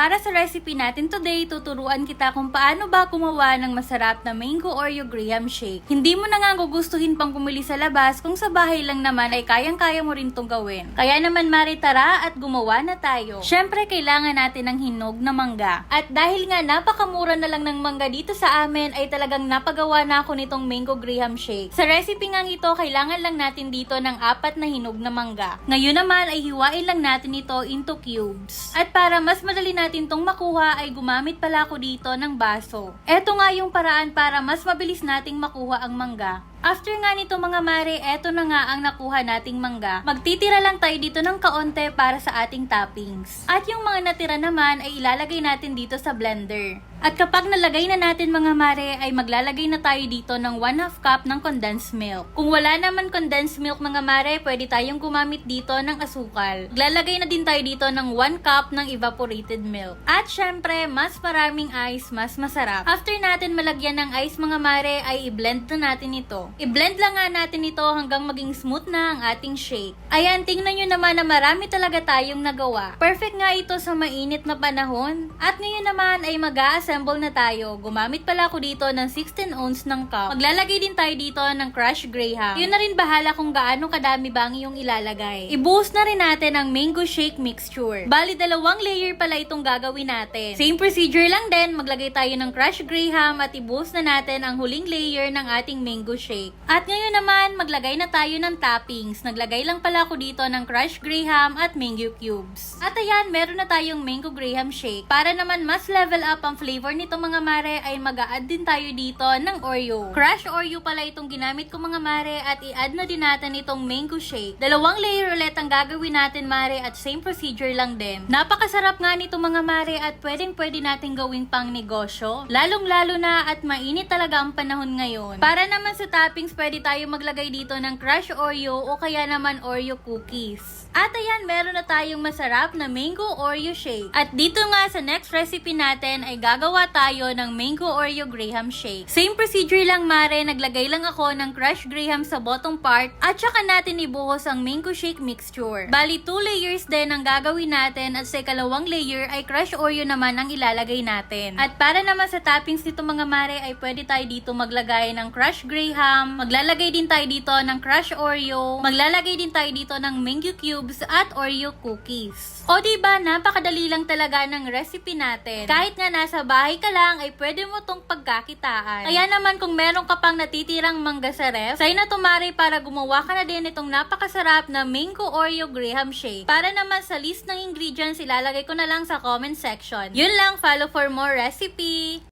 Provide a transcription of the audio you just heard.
para sa recipe natin today, tuturuan kita kung paano ba gumawa ng masarap na mango Oreo Graham Shake. Hindi mo na nga gugustuhin pang bumili sa labas kung sa bahay lang naman ay kayang-kaya mo rin tong gawin. Kaya naman Mari tara at gumawa na tayo. Syempre kailangan natin ng hinog na mangga. At dahil nga napakamura na lang ng mangga dito sa amin ay talagang napagawa na ako nitong mango Graham Shake. Sa recipe nga ito, kailangan lang natin dito ng apat na hinog na mangga. Ngayon naman ay hiwain lang natin ito into cubes. At para mas madali natin tong makuha ay gumamit pala ako dito ng baso. Eto nga yung paraan para mas mabilis nating makuha ang mangga. After nga nito mga mare, eto na nga ang nakuha nating mangga. Magtitira lang tayo dito ng kaonte para sa ating toppings. At yung mga natira naman ay ilalagay natin dito sa blender. At kapag nalagay na natin mga mare, ay maglalagay na tayo dito ng 1 half cup ng condensed milk. Kung wala naman condensed milk mga mare, pwede tayong gumamit dito ng asukal. Maglalagay na din tayo dito ng 1 cup ng evaporated milk. At syempre, mas maraming ice, mas masarap. After natin malagyan ng ice mga mare, ay i-blend na natin ito. I-blend lang nga natin ito hanggang maging smooth na ang ating shake. Ayan, tingnan nyo naman na marami talaga tayong nagawa. Perfect nga ito sa mainit na panahon. At ngayon naman ay mag assemble na tayo. Gumamit pala ako dito ng 16 ounce ng cup. Maglalagay din tayo dito ng crushed graham. Yun na rin bahala kung gaano kadami ba ang iyong ilalagay. I-boost na rin natin ang mango shake mixture. Bali, dalawang layer pala itong gagawin natin. Same procedure lang din, maglagay tayo ng crushed graham at i-boost na natin ang huling layer ng ating mango shake. At ngayon naman, maglagay na tayo ng toppings. Naglagay lang pala ako dito ng crushed graham at mango cubes. At ayan, meron na tayong mango graham shake. Para naman mas level up ang flavor nito mga mare, ay mag add din tayo dito ng Oreo. Crushed Oreo pala itong ginamit ko mga mare at i-add na din natin itong mango shake. Dalawang layer ulit ang gagawin natin mare at same procedure lang din. Napakasarap nga nito mga mare at pwedeng pwede natin gawing pang negosyo. Lalong lalo na at mainit talaga ang panahon ngayon. Para naman sa pwede tayo maglagay dito ng crushed Oreo o kaya naman Oreo cookies. At ayan, meron na tayong masarap na mango Oreo shake. At dito nga sa next recipe natin ay gagawa tayo ng mango Oreo Graham shake. Same procedure lang mare, naglagay lang ako ng crushed graham sa bottom part at saka natin ibuhos ang mango shake mixture. Bali, 2 layers din ang gagawin natin at sa ikalawang layer ay crushed Oreo naman ang ilalagay natin. At para naman sa toppings nito mga mare ay pwede tayo dito maglagay ng crushed graham, maglalagay din tayo dito ng crushed Oreo, maglalagay din tayo dito ng mango cubes at Oreo cookies. O diba, napakadali lang talaga ng recipe natin. Kahit nga nasa bahay ka lang ay pwede mo tong pagkakitaan. Kaya naman kung meron ka pang natitirang mangga sa ref, say na tumari para gumawa ka na din itong napakasarap na mango Oreo Graham Shake. Para naman sa list ng ingredients, ilalagay ko na lang sa comment section. Yun lang, follow for more recipe!